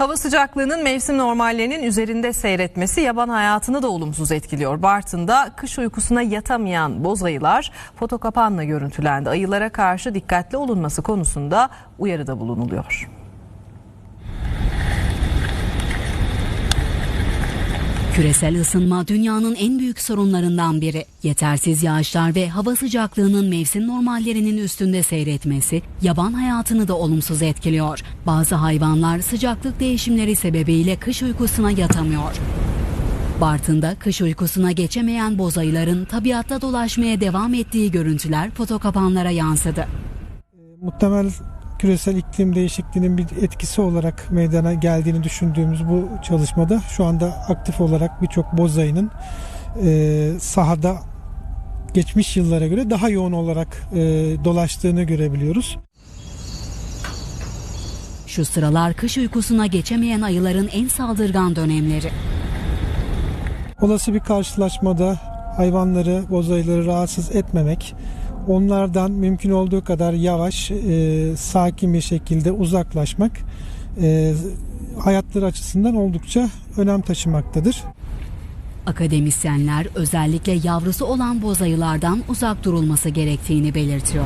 Hava sıcaklığının mevsim normallerinin üzerinde seyretmesi yaban hayatını da olumsuz etkiliyor. Bartın'da kış uykusuna yatamayan boz ayılar fotokapanla görüntülendi. Ayılara karşı dikkatli olunması konusunda uyarıda bulunuluyor. Küresel ısınma dünyanın en büyük sorunlarından biri. Yetersiz yağışlar ve hava sıcaklığının mevsim normallerinin üstünde seyretmesi yaban hayatını da olumsuz etkiliyor. Bazı hayvanlar sıcaklık değişimleri sebebiyle kış uykusuna yatamıyor. Bartın'da kış uykusuna geçemeyen bozayıların tabiatta dolaşmaya devam ettiği görüntüler fotokapanlara yansıdı. muhtemel küresel iklim değişikliğinin bir etkisi olarak meydana geldiğini düşündüğümüz bu çalışmada şu anda aktif olarak birçok bozayının e, sahada geçmiş yıllara göre daha yoğun olarak e, dolaştığını görebiliyoruz. Şu sıralar kış uykusuna geçemeyen ayıların en saldırgan dönemleri. Olası bir karşılaşmada hayvanları, bozayıları rahatsız etmemek, onlardan mümkün olduğu kadar yavaş, e, sakin bir şekilde uzaklaşmak e, hayatları açısından oldukça önem taşımaktadır. Akademisyenler özellikle yavrusu olan bozayılardan uzak durulması gerektiğini belirtiyor.